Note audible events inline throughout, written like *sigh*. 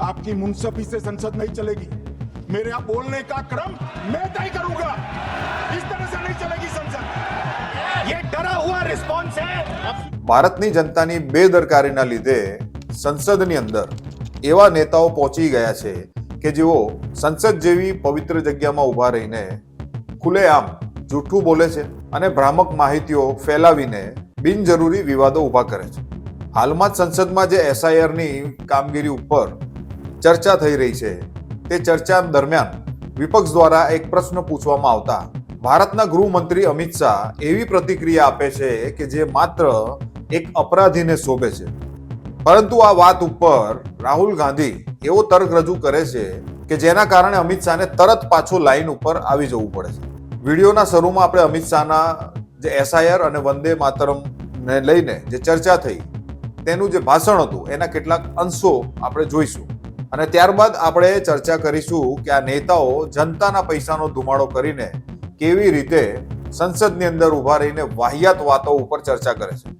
आपकी मुंसफी से संसद नहीं चलेगी मेरे यहाँ बोलने का क्रम मैं तय करूंगा इस तरह से नहीं चलेगी संसद ये डरा हुआ रिस्पॉन्स है ભારતની જનતાની બેદરકારીના લીધે સંસદની અંદર એવા નેતાઓ પહોંચી ગયા છે કે જેઓ સંસદ જેવી પવિત્ર જગ્યામાં ઊભા રહીને ખુલ્લેઆમ જૂઠું બોલે છે અને ભ્રામક માહિતીઓ ફેલાવીને બિનજરૂરી વિવાદો ઊભા કરે છે હાલમાં જ સંસદમાં જે એસઆઈઆરની કામગીરી ઉપર ચર્ચા થઈ રહી છે. તે ચર્ચા દરમિયાન વિપક્ષ દ્વારા એક પ્રશ્ન પૂછવામાં આવતા ભારતના ગૃહમંત્રી અમિત શાહ એવી પ્રતિક્રિયા આપે છે કે જે માત્ર એક અપરાધીને શોભે છે. પરંતુ આ વાત ઉપર રાહુલ ગાંધી એવો તર્ક રજૂ કરે છે કે જેના કારણે અમિત શાહને તરત પાછો લાઈન ઉપર આવી જવું પડે છે. વિડીયોના શરૂમાં આપણે અમિત શાહના જે એસઆઈઆર અને વંદે માતરમને લઈને જે ચર્ચા થઈ તેનું જે ભાષણ હતું એના કેટલાક અંશો આપણે જોઈશું. અને ત્યારબાદ આપણે ચર્ચા કરીશું કે આ નેતાઓ જનતાના પૈસાનો ધુમાડો કરીને કેવી રીતે સંસદની અંદર ઊભા રહીને વાહિયાત વાતો ઉપર ચર્ચા કરે છે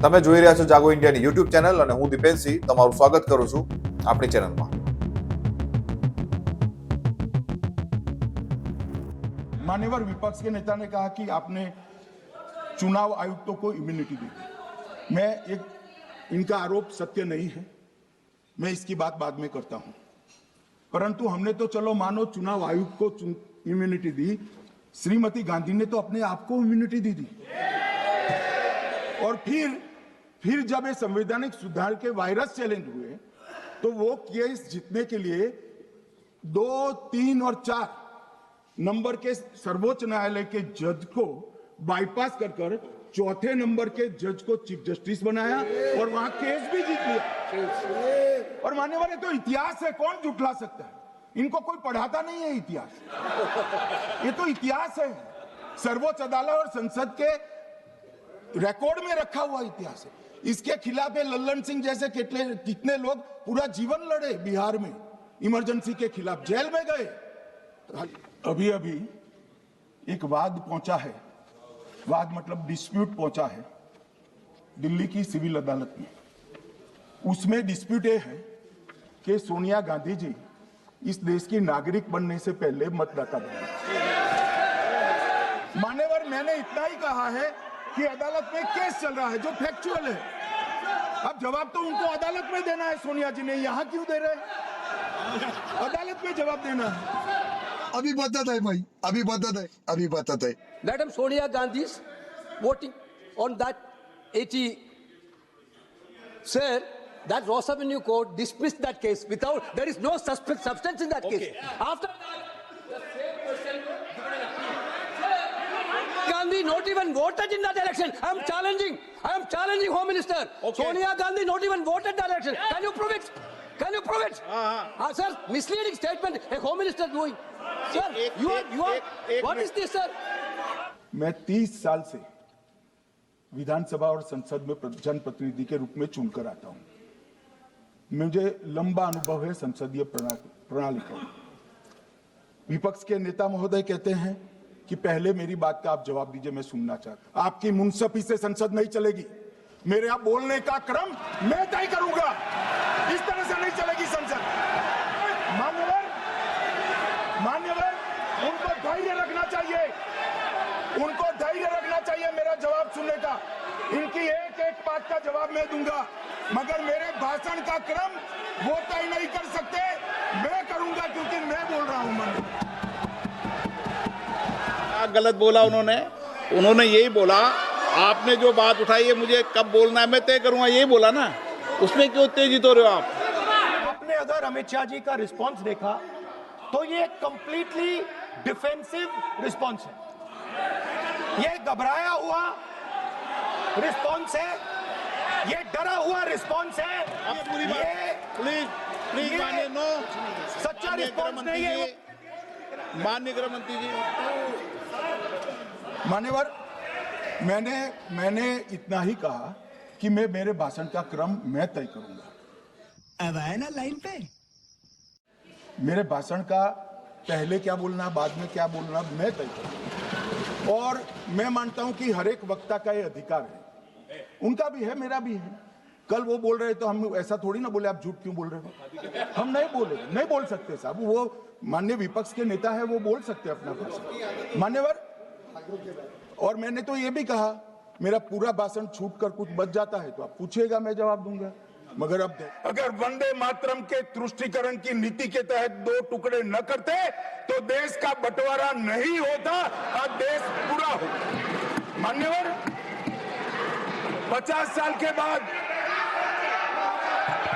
તમે જોઈ રહ્યા છો જાગો ઇન્ડિયાની યુટ્યુબ ચેનલ અને હું દીપેનસિંહ તમારું સ્વાગત કરું છું આપણી ચેનલમાં मान्यवर विपक्ष के नेता ने कहा कि आपने चुनाव आयुक्तों को इम्यूनिटी दी मैं एक इनका आरोप सत्य नहीं है मैं इसकी बात बाद में करता हूँ। परंतु हमने तो चलो मानो चुनाव आयुक्त को इम्यूनिटी दी। श्रीमती गांधी ने तो अपने आप को इम्यूनिटी दी थी। और फिर फिर जब ये संवैधानिक सुधार के वायरस चैलेंज हुए तो वो केस जीतने के लिए दो, तीन और चार नंबर के सर्वोच्च न्यायालय के जज को बाईपास कर कर चौथे नंबर के जज को चीफ जस्टिस बनाया और वहाँ केस भी जीत लिया। और मान्यवर ये तो इतिहास है कौन जुटला सकता है? इनको कोई पढ़ाता नहीं है इतिहास। ये तो इतिहास है। सर्वोच्च अदालत और संसद के रिकॉर्ड में रखा हुआ इतिहास है। इसके खिलाफ लल्लन सिंह जैसे कितने कितने लोग पूरा जीवन लड़े बिहार में। इमरजेंसी के खिलाफ जेल में गए। अभी अभी एक वाद पहुँचा है। वाद मतलब डिस्प्यूट पहुँचा है दिल्ली की सिविल अदालत में। उसमें डिस्प्यूट ये है कि सोनिया गांधी जी इस देश की नागरिक बनने से पहले मतदाता बने। मान्यवर, मैंने इतना ही कहा है कि अदालत में केस चल रहा है जो फैक्चुअल है। अब जवाब तो उनको अदालत में देना है, सोनिया जी ने यहाँ क्यों दे रहे अदालत में जवाब देना है। अभी बदत है भाई अभी बदत है अभी बदत है Madam Sonia Gandhi's voting on that 80 said that Ross Avenue Court dismissed that case without there is no suspect substance in that case. After that, the same person given an appeal. Gandhi not even voted in that election. I am challenging. I am challenging Home Minister. Sonia Gandhi not even voted that election. Can you prove it? Can you prove it? Ah, sir, misleading statement. A Home Minister doing. Sir, एक- you are you are. एक- एक What is this, sir? मैं तीस साल से विधानसभा और संसद में प्र- जनप्रतिनिधि के रूप में चुनकर आता हूँ मुझे लंबा अनुभव है संसदीय प्रणाली प्रणाली का विपक्ष के नेता महोदय कहते हैं कि पहले मेरी बात का आप जवाब दीजिए मैं सुनना चाहता हूँ आपकी मुंसफी से संसद नहीं चलेगी मेरे यहाँ बोलने का क्रम मैं तय करूँगा इस तरह से नहीं चलेगी संसद मान्यवर मान्यवर उनको धैर्य रखना चाहिए उनको धैर्य रखना चाहिए मेरा जवाब सुनने का इनकी एक एक बात का जवाब मैं दूँगा मगर मेरे भाषण का क्रम वो तय नहीं कर सकते मैं करूँगा क्योंकि मैं बोल रहा हूँ मन गलत बोला उन्होंने? उन्होंने यही बोला, आपने जो बात उठाई है मुझे कब बोलना है, मैं तय करूँगा, यही बोला ना? उसमें क्यों उत्तेजित हो रहे हो आप? आपने अगर अमित शाह जी का रिस्पॉन्स देखा तो ये कंप्लीटली डिफेंसिव रिस्पॉन्स है। ये घबराया हुआ रिस्पॉन्स है ये डरा हुआ रिस्पॉन्स है। आप पूरी ये बात प्लीज़ प्लीज़ ये मान्य नो सच्चा रिस्पॉन्स नहीं है। माननीय गृह मंत्री जी। मान्यवर मैंने मैंने इतना ही कहा कि मैं मेरे भाषण का क्रम मैं तय करूँगा। अब आए ना लाइन पे? मेरे भाषण का पहले क्या बोलना बाद में क्या बोलना मैं तय करूँगा। और मैं मानता हूँ कि हर एक वक्ता का ये अधिकार है। उनका भी है मेरा भी है। कल वो बोल रहे तो हम ऐसा थोड़ी ना बोले आप झूठ क्यों बोल रहे हो? हम नहीं बोले नहीं बोल सकते साहब। वो मान्य विपक्ष के नेता है वो बोल सकते हैं अपना भाषण। मान्यवर? और मैंने तो ये भी कहा मेरा पूरा भाषण छूट कर कुछ बच जाता है तो आप पूछिएगा मैं जवाब दूँगा मगर अब अगर वंदे मातरम के तुष्टिकरण की नीति के तहत दो टुकड़े न करते तो देश का बंटवारा नहीं होता और देश पूरा होता मान्यवर पचास साल के बाद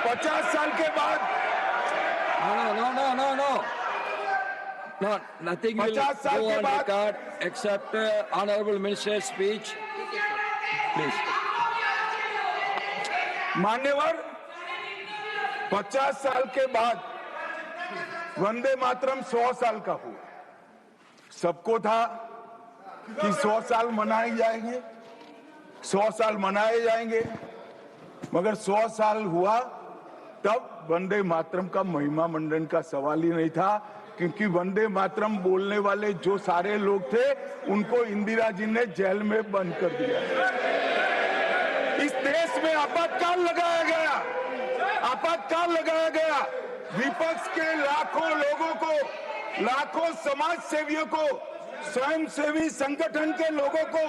पचास साल के बाद no, no, no, no, no. No, nothing will पचास साल go के on बाद- record except uh, honorable minister's speech. Please. मान्यवर, पचास साल के बाद वंदे मातरम सौ साल का हुआ सबको था कि सौ साल मनाए जाएँगे, सौ साल मनाए जाएँगे, मगर सौ साल हुआ, तब वंदे मातरम का महिमा मंडन का सवाल ही नहीं था, क्योंकि वंदे मातरम बोलने वाले जो सारे लोग थे, उनको इंदिरा जी ने जेल में बंद कर दिया इस देश में आपातकाल लगाया गया आपातकाल लगाया गया विपक्ष के लाखों लोगों को लाखों समाज सेवियों को स्वयं सेवी संगठन के लोगों को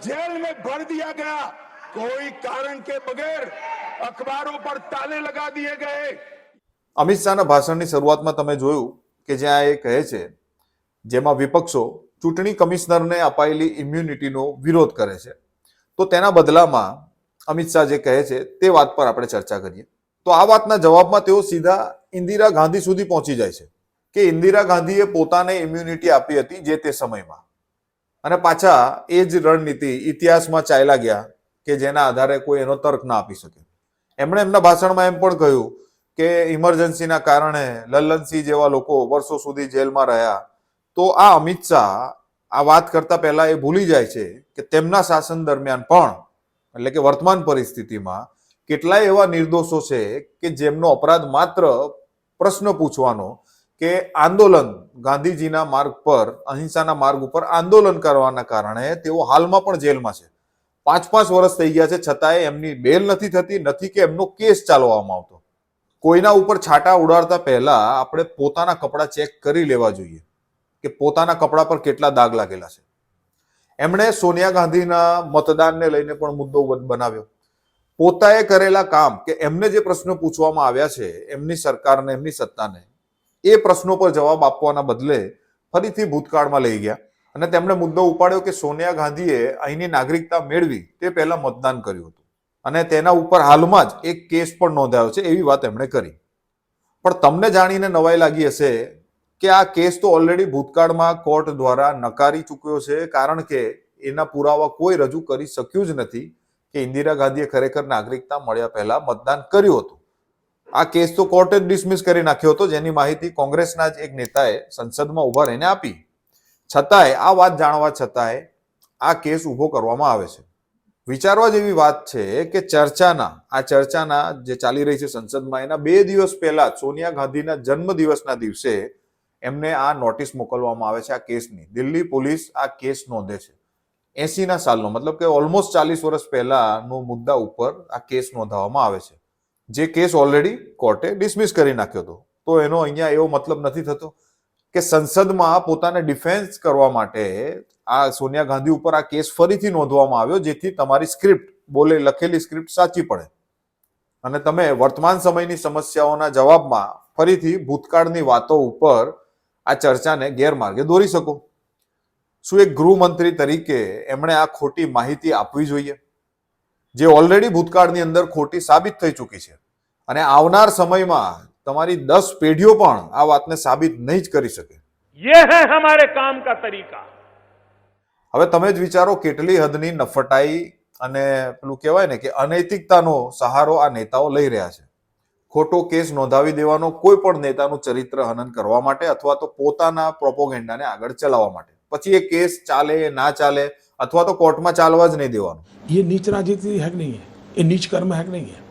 जेल में भर दिया गया कोई कारण के बगैर अखबारों पर ताले लगा दिए गए અમિત શાહના ભાષણની શરૂઆતમાં તમે જોયું કે જ્યાં એ કહે છે જેમાં વિપક્ષો ચૂંટણી કમિશનરને અપાયેલી ઇમ્યુનિટીનો વિરોધ કરે છે તો તેના બદલામાં અમિત શાહ જે કહે છે, તે વાત પર આપણે ચર્ચા કરીએ. તો આ વાતના જવાબમાં તેઓ સીધા ઇન્દિરા ગાંધી સુધી પહોંચી જાય છે કે ઇન્દિરા ગાંધીએ પોતાને ઇમ્યુનિટી આપી હતી જે તે સમયમાં. અને પાછા એ જ રણનીતિ ઇતિહાસમાં ચાલ્યા ગયા કે જેના આધારે કોઈ એનો તર્ક ના આપી શકે. એમણે એમના ભાષણમાં એમ પણ કહ્યું કે ઇમરજન્સીના કારણે લલ્લનસિંહ જેવા લોકો વર્ષો સુધી જેલમાં રહ્યા. તો આ અમિત શાહ આ વાત કરતા પહેલા એ ભૂલી જાય છે કે તેમના શાસન દરમિયાન પણ એટલે કે વર્તમાન પરિસ્થિતિમાં કેટલાય એવા નિર્દોષો છે કે જેમનો અપરાધ માત્ર પ્રશ્ન પૂછવાનો કે આંદોલન ગાંધીજીના માર્ગ પર, અહિંસાના માર્ગ ઉપર આંદોલન કરવાના કારણે તેઓ હાલમાં પણ જેલમાં છે. પાંચ પાંચ વર્ષ થઈ ગયા છે, છતાંય એમની બેલ નથી થતી, નથી કે એમનો કેસ ચાલવામાં આવતો. કોઈના ઉપર છાંટા ઉડાડતા પહેલા આપણે પોતાના કપડાં ચેક કરી લેવા જોઈએ કે પોતાના કપડા પર કેટલા દાગ લાગેલા છે. એમણે સોનિયા ગાંધીના મતદાનને લઈને પણ મુદ્દો બનાવ્યો. પોતાએ કરેલા કામ કે એમને જે પ્રશ્નો પૂછવામાં આવ્યા છે, એમની સરકારને, એમની સત્તાને, એ પ્રશ્નો પર જવાબ આપવાના બદલે ફરીથી ભૂતકાળમાં લઈ ગયા અને તેમણે મુદ્દો ઉપાડ્યો કે સોનિયા ગાંધીએ અહીંની નાગરિકતા મેળવી તે પહેલા મતદાન કર્યું હતું. અને તેના ઉપર હાલમાં જ એક કેસ પણ નોંધાયો છે એવી વાત એમણે કરી. પણ તમને જાણીને નવાઈ લાગી હશે કે આ કેસ તો ઓલરેડી ભૂતકાળમાં કોર્ટ દ્વારા નકારી ચૂક્યો છે, કારણ કે એના પુરાવા કોઈ રજૂ કરી શક્યું જ નથી કે ઇન્દિરા ગાંધીએ ખરેખર નાગરિકતા મળ્યા પહેલા મતદાન કર્યું હતું. આ કેસ તો કોર્ટે જ ડિસમિસ કરી નાખ્યો હતો, જેની માહિતી કોંગ્રેસના જ એક નેતાએ સંસદમાં ઊભા રહીને આપી. છતાંય, આ વાત જાણવા છતાંય આ કેસ ઊભો કરવામાં આવે છે. વિચારવા જેવી વાત છે કે ચર્ચાના, આ ચર્ચાના જે ચાલી રહી છે સંસદમાં, એના બે દિવસ પહેલા સોનિયા ગાંધીના જન્મ દિવસના દિવસે એમને આ નોટિસ મોકલવામાં આવે છે આ કેસની. દિલ્હી પોલીસ આ કેસ નોંધે છે. એસીના સાલનો, મતલબ કે ઓલમોસ્ટ ચાલીસ વર્ષ પહેલાનો મુદ્દા ઉપર આ કેસ નોંધાવવામાં આવે છે. જે કેસ ઓલરેડી કોર્ટે ડિસમિસ કરી નાખ્યો હતો. તો એનો અહીંયા એવો મતલબ નથી થતો કે સંસદમાં પોતાને ડિફેન્સ કરવા માટે આ સોનિયા ગાંધી ઉપર આ કેસ ફરીથી નોંધવામાં આવ્યો, જેથી તમારી સ્ક્રિપ્ટ બોલે, લખેલી સ્ક્રિપ્ટ સાચી પડે. અને તમે વર્તમાન સમયની સમસ્યાઓના જવાબમાં ફરીથી ભૂતકાળની વાતો ઉપર આ ચર્ચાને ગેરમાર્ગે દોરી શકો શું એક ગૃહમંત્રી તરીકે એમણે આ ખોટી માહિતી આપવી જોઈએ જે ઓલરેડી ભૂતકાળની અંદર ખોટી સાબિત થઈ ચૂકી છે અને આવનાર સમયમાં તમારી દસ પેઢીઓ પણ આ વાતને સાબિત નહીં જ કરી શકે ये है हमारे काम का तरीका હવે તમે જ વિચારો કેટલી હદની નફટાઈ અને પેલું કહેવાય ને કે અનૈતિકતાનો સહારો આ નેતાઓ લઈ રહ્યા છે ખોટો કેસ નોંધાવી દેવાનો કોઈ પણ નેતાનું ચરિત્ર હનન કરવા માટે અથવા તો પોતાના પ્રોપોગેન્ડાને આગળ ચલાવવા માટે. પછી એ કેસ ચાલે ના ચાલે અથવા તો કોર્ટમાં ચાલવા જ નહીં દેવાનો. એ નીચ રાજનીતિ હેક નહીં એ નીચ કર્મ હેક નહીં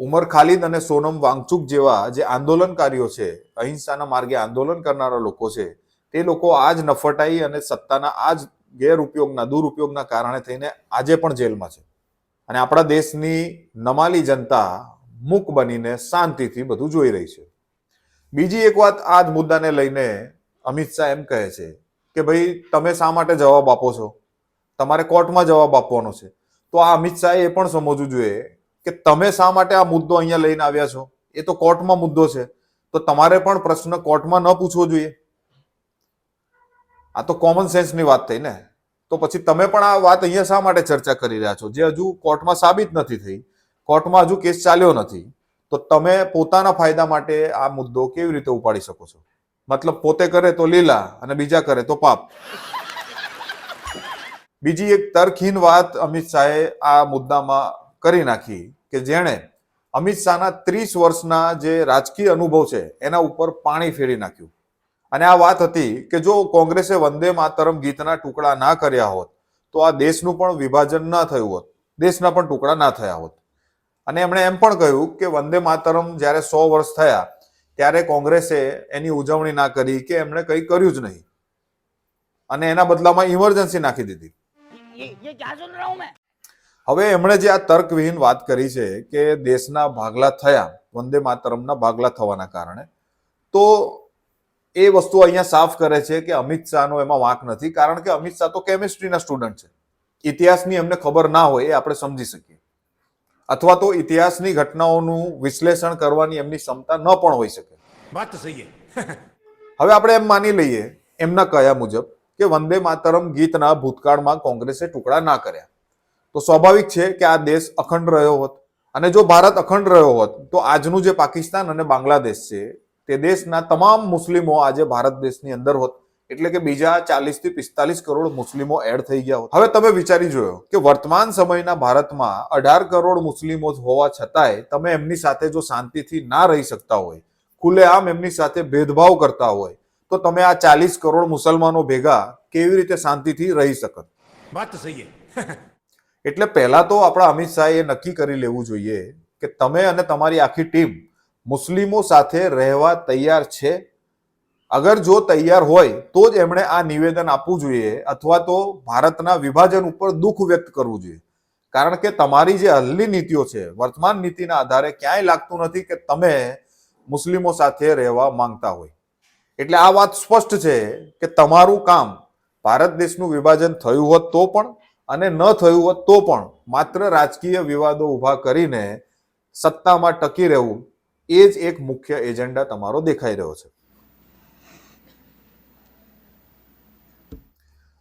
ઉમર ખાલિદ અને સોનમ વાંગચુક જેવા જે આંદોલનકારીઓ છે અહિંસાના માર્ગે આંદોલન કરનારા લોકો છે તે લોકો આ જ નફટાઈ અને સત્તાના આ જ ગેરઉપયોગના દુરુપયોગના કારણે થઈને આજે પણ જેલમાં છે. અને આપણા દેશની નમાલી જનતા મૂક બનીને શાંતિથી બધું જોઈ રહી છે. બીજી એક વાત આ જ મુદ્દાને લઈને અમિત શાહ એમ કહે છે કે ભાઈ તમે શા માટે જવાબ આપો છો? તમારે કોર્ટમાં જવાબ આપવાનો છે. તો આ અમિત શાહે એ પણ સમજવું જોઈએ કે તમે શા માટે આ મુદ્દો અહીંયા લઈને આવ્યા છો? એ તો કોર્ટમાં મુદ્દો છે. તો તમારે પણ પ્રશ્ન કોર્ટમાં ન પૂછવો જોઈએ. આ તો કોમન સેન્સની વાત થઈ ને? તો પછી તમે પણ આ વાત અહીંયા શા માટે ચર્ચા કરી રહ્યા છો? જે હજુ કોર્ટમાં સાબિત નથી થઈ. કોર્ટમાં હજુ કેસ ચાલ્યો નથી. તો તમે પોતાના ફાયદા માટે આ મુદ્દો કેવી રીતે ઉપાડી શકો છો? મતલબ પોતે કરે તો લીલા અને બીજા કરે તો પાપ. બીજી એક તર્કહીન વાત અમિત શાહે આ મુદ્દામાં કરી નાખી કે જેણે અમિત શાહના ત્રીસ વર્ષના જે રાજકીય અનુભવ છે એના ઉપર પાણી ફેરી નાખ્યું. અને આ વાત હતી કે જો કોંગ્રેસે વંદે માતરમ ગીતના ટુકડા ના કર્યા હોત, તો આ દેશનું પણ વિભાજન ન થયું હોત. દેશના પણ ટુકડા ના થયા હોત. અને એમણે એમ પણ કહ્યું કે વંદે માતરમ જ્યારે સો વર્ષ થયા ત્યારે કોંગ્રેસે એની ઉજવણી ના કરી કે એમણે કંઈ કર્યું જ નહીં. અને એના બદલામાં ઇમરજન્સી નાખી દીધી. હવે એમણે જે આ તર્કવિહીન વાત કરી છે કે દેશના ભાગલા થયા વંદે માતરમના ભાગલા થવાના કારણે તો એ વસ્તુ અહીંયા સાફ કરે છે કે અમિત શાહનો એમાં વાંક નથી કારણ કે અમિત શાહ તો કેમિસ્ટ્રીના સ્ટુડન્ટ છે. ઇતિહાસની એમને ખબર ના હોય એ આપણે સમજી શકીએ. અથવા તો ઇતિહાસની ઘટનાઓનું વિશ્લેષણ કરવાની એમની ક્ષમતા ન પણ હોઈ શકે. વાત સહી *laughs* હવે આપણે એમ માની લઈએ એમના કહ્યા મુજબ કે વંદે માતરમ ગીતના ભૂતકાળમાં કોંગ્રેસે ટુકડા ના કર્યા. તો સ્વાભાવિક છે કે આ દેશ અખંડ રહ્યો હોત. અને જો ભારત અખંડ રહ્યો હોત તો આજનું જે પાકિસ્તાન અને બાંગ્લાદેશ છે તે દેશના તમામ મુસ્લિમો આજે ભારત દેશની અંદર હોત. એટલે કે બીજા ચાલીસથી પિસ્તાલીસ કરોડ મુસ્લિમો એડ થઈ ગયા હવે તમે વિચારી જોયો કે વર્તમાન સમયના ભારતમાં અઢાર કરોડ મુસ્લિમો હોવા છતાંય તમે એમની સાથે જો શાંતિથી ના રહી શકતા હોય ખુલ્લેઆમ એમની સાથે ભેદભાવ કરતા હોય તો તમે આ ચાલીસ કરોડ મુસલમાનો ભેગા કેવી રીતે શાંતિથી રહી શકો વાત સહી *laughs* એટલે પહેલાં તો આપણા અમિત શાહે એ નક્કી કરી લેવું જોઈએ કે તમે અને તમારી આખી ટીમ મુસ્લિમો સાથે રહેવા તૈયાર છે અગર જો તૈયાર હોય, તો જ એમણે આ નિવેદન આપવું જોઈએ અથવા તો ભારતના વિભાજન ઉપર દુઃખ વ્યક્ત કરવું જોઈએ. કારણ કે તમારી જે હલ્લી નીતિઓ છે, વર્તમાન નીતિના આધારે ક્યાંય લાગતું નથી કે તમે મુસ્લિમો સાથે રહેવા માંગતા હોય. એટલે આ વાત સ્પષ્ટ છે કે તમારું કામ ભારત દેશનું વિભાજન થયું હોત તો પણ અને ન થયું હોત તો પણ માત્ર રાજકીય વિવાદો ઊભા કરીને સત્તામાં ટકી રહેવું એ જ એક મુખ્ય એજન્ડા તમારો દેખાઈ રહ્યો છે.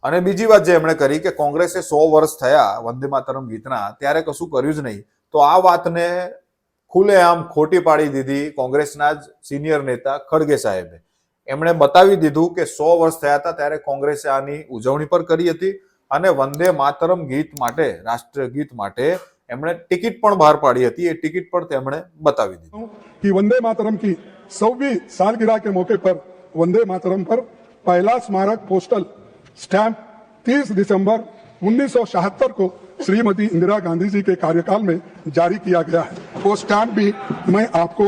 અને બીજી વાત જે એમણે કરી કે કોંગ્રેસે સો વર્ષ થયા વંદે માતરમ ગીતના, ત્યારે કશું કર્યું જ નહીં. તો આ વાતને ખુલ્લેઆમ ખોટી પાડી દીધી કોંગ્રેસના જ સિનિયર નેતા ખડગે સાહેબે. એમણે બતાવી દીધું કે સો વર્ષ થયા હતા ત્યારે કોંગ્રેસે આની ઉજવણી પર કરી હતી અને વંદે માતરમ ગીત માટે રાષ્ટ્રગીત માટે એમણે ટિકિટ પણ બહાર પાડી હતી. એ ટિકિટ પણ તેમણે બતાવી દીધું. કે વંદે માતરમ કી સૌવી સાલગીરા કે મોકે પર વંદે માતરમ પર પહેલા સ્મારક પોસ્ટલ स्टैंप 30 दिसंबर उन्नीस को श्रीमती इंदिरा गांधी जी के कार्यकाल में जारी किया गया है वो स्टैंप भी मैं आपको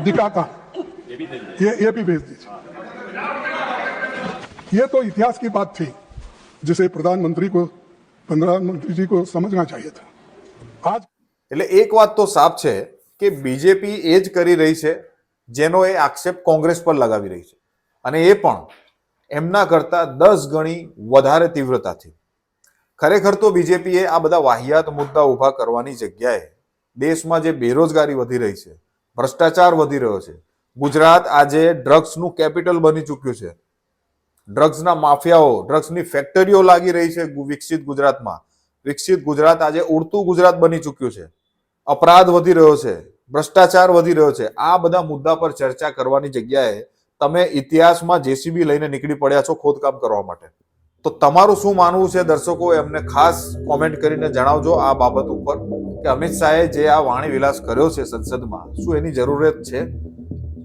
दिखाता हूं ये ये भी भेज दीजिए ये तो इतिहास की बात थी जिसे प्रधानमंत्री को प्रधानमंत्री जी को समझना चाहिए था आज એટલે એક વાત તો સાફ છે કે બીજેપી એ જ કરી રહી છે જેનો એ આક્ષેપ કોંગ્રેસ પર લગાવી રહી છે અને એ પણ એમના કરતાં દસ ગણી વધારે તીવ્રતાથી. ખરેખર તો બીજેપીએ આ બધા વાહિયાત મુદ્દા ઊભા કરવાની જગ્યાએ દેશમાં જે બેરોજગારી વધી રહી છે, ભ્રષ્ટાચાર વધી રહ્યો છે, ગુજરાત આજે ડ્રગ્સનું કેપિટલ બની ચૂક્યું છે. ડ્રગ્સના માફિયાઓ, ડ્રગ્સની ફેક્ટરીઓ લાગી રહી છે વિકસિત ગુજરાતમાં. વિકસિત ગુજરાત આજે ઉડતું ગુજરાત બની ચૂક્યું છે. અપરાધ વધી રહ્યો છે, ભ્રષ્ટાચાર વધી રહ્યો છે. આ બધા મુદ્દા પર ચર્ચા કરવાની જગ્યાએ તમે ઇતિહાસમાં જેસીબી લઈને નીકળી પડ્યા છો ખોદકામ કરવા માટે. તો તમારું શું માનવું છે? દર્શકો, એમને ખાસ કોમેન્ટ કરીને જણાવજો આ બાબત ઉપર કે અમિત શાહે જે આ વાણી વિલાસ કર્યો છે સંસદમાં, શું એની જરૂરિયાત છે?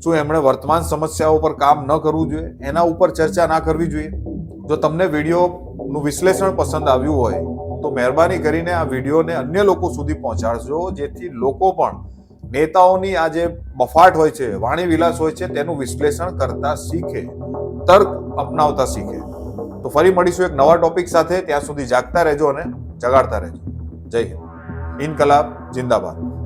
શું એમણે વર્તમાન સમસ્યાઓ પર કામ ન કરવું જોઈએ? એના ઉપર ચર્ચા ના કરવી જોઈએ? જો તમને વિડીયોનું વિશ્લેષણ પસંદ આવ્યું હોય, તો મહેરબાની કરીને આ વિડીયોને અન્ય લોકો સુધી પહોંચાડજો, જેથી લોકો પણ નેતાઓની આ જે બફાટ હોય છે વાણી વિલાસ હોય છે, તેનું વિશ્લેષણ કરતા શીખે, તર્ક અપનાવતા શીખે. તો ફરી મળીશું એક નવા ટોપિક સાથે, ત્યાં સુધી જાગતા રહેજો અને જગાડતા રહેજો. જય હિન્દ. ઇનકલાબ, જિંદાબાદ.